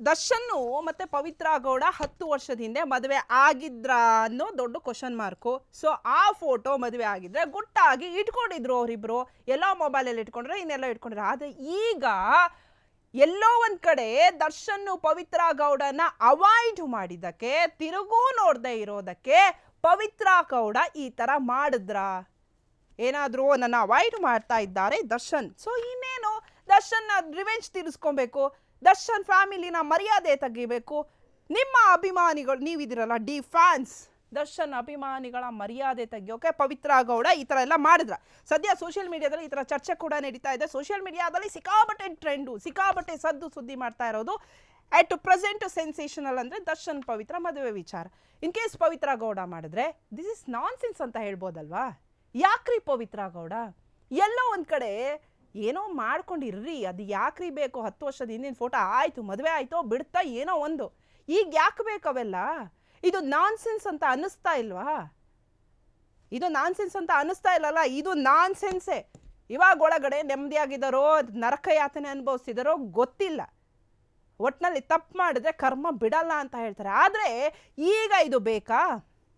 ದರ್ಶನ್ನು ಮತ್ತೆ ಪವಿತ್ರ ಗೌಡ ಹತ್ತು ವರ್ಷದ ಹಿಂದೆ ಮದುವೆ ಆಗಿದ್ರ ಅನ್ನೋ ದೊಡ್ಡ ಕ್ವಶನ್ ಮಾರ್ಕು ಸೊ ಆ ಫೋಟೋ ಮದುವೆ ಆಗಿದ್ರೆ ಗುಟ್ಟಾಗಿ ಇಟ್ಕೊಂಡಿದ್ರು ಅವರಿಬ್ರು. ಎಲ್ಲೋ ಮೊಬೈಲಲ್ಲಿ ಇಟ್ಕೊಂಡ್ರೆ, ಇನ್ನೆಲ್ಲ ಇಟ್ಕೊಂಡ್ರೆ. ಆದರೆ ಈಗ ಎಲ್ಲೋ ಒಂದು ಕಡೆ ದರ್ಶನ್ ಪವಿತ್ರ ಗೌಡನ ಅವಾಯ್ಡ್ ಮಾಡಿದ್ದಕ್ಕೆ, ತಿರುಗೂ ನೋಡದೆ ಇರೋದಕ್ಕೆ ಪವಿತ್ರ ಗೌಡ ಈ ತರ ಮಾಡಿದ್ರ? ಏನಾದರೂ ನನ್ನ ಅವಾಯ್ಡ್ ಮಾಡ್ತಾ ಇದ್ದಾರೆ ದರ್ಶನ್. ಸೊ ಇನ್ನೇನು? ದರ್ಶನ್ ರಿವೆಂಜ್ ತೀರಿಸ್ಕೊಬೇಕು, ದರ್ಶನ್ ಫ್ಯಾಮಿಲಿನ ಮರ್ಯಾದೆ ತೆಗಿಬೇಕು. ನಿಮ್ಮ ಅಭಿಮಾನಿಗಳು, ನೀವಿದಿರಲ್ಲ, ಡಿ ಫ್ಯಾನ್ಸ್. ದರ್ಶನ್ ಅಭಿಮಾನಿಗಳ ಮರ್ಯಾದೆ ತೆಗಿಯೋಕೆ ಪವಿತ್ರ ಗೌಡ ಈ ಥರ ಎಲ್ಲ ಮಾಡಿದ್ರ. ಸದ್ಯ ಸೋಷಿಯಲ್ ಮೀಡಿಯಾದಲ್ಲಿ ಈ ಥರ ಚರ್ಚೆ ಕೂಡ ನಡೀತಾ ಇದೆ. ಸೋಷಿಯಲ್ ಮೀಡಿಯಾದಲ್ಲಿ ಸಿಕ್ಕಾಬಟ್ಟೆ ಟ್ರೆಂಡು ಸಿಕ್ಕಾಬಟ್ಟೆ ಸದ್ದು ಸುದ್ದಿ ಮಾಡ್ತಾ ಇರೋದು. ಅಟ್ ಪ್ರೆಸೆಂಟ್ ಸೆನ್ಸೇಷನಲ್ ಅಂದರೆ ದರ್ಶನ್ ಪವಿತ್ರ ಮದುವೆ ವಿಚಾರ. ಇನ್ ಕೇಸ್ ಪವಿತ್ರ ಗೌಡ ಮಾಡಿದ್ರೆ ದಿಸ್ ಇಸ್ ನಾನ್ ಸೆನ್ಸ್ ಅಂತ ಹೇಳ್ಬೋದಲ್ವಾ? ಯಾಕ್ರಿ ಪವಿತ್ರ ಗೌಡ? ಎಲ್ಲೋ ಒಂದು ಕಡೆ ಏನೋ ಮಾಡ್ಕೊಂಡಿರ್ರಿ, ಅದು ಯಾಕ್ರಿ ಬೇಕು? ಹತ್ತು ವರ್ಷದ ಹಿಂದಿನ ಫೋಟೋ ಆಯಿತು, ಮದುವೆ ಆಯಿತು, ಬಿಡ್ತಾ ಏನೋ ಒಂದು. ಈಗ ಯಾಕೆ ಬೇಕು ಅವೆಲ್ಲ? ಇದು ನಾನ್ ಸೆನ್ಸ್ ಅಂತ ಅನ್ನಿಸ್ತಾ ಇಲ್ವಾ? ಇದು ನಾನ್ ಸೆನ್ಸ್ ಅಂತ ಅನ್ನಿಸ್ತಾ ಇಲ್ಲಲ್ಲ, ಇದು ನಾನ್ ಸೆನ್ಸೇ ಇವಾಗ ಒಳಗಡೆ ನೆಮ್ಮದಿಯಾಗಿದ್ದಾರೋ ನರಕ ಯಾತನೆ ಅನುಭವಿಸಿದಾರೋ ಗೊತ್ತಿಲ್ಲ. ಒಟ್ಟಿನಲ್ಲಿ ತಪ್ಪು ಮಾಡಿದ್ರೆ ಕರ್ಮ ಬಿಡಲ್ಲ ಅಂತ ಹೇಳ್ತಾರೆ. ಆದರೆ ಈಗ ಇದು ಬೇಕಾ?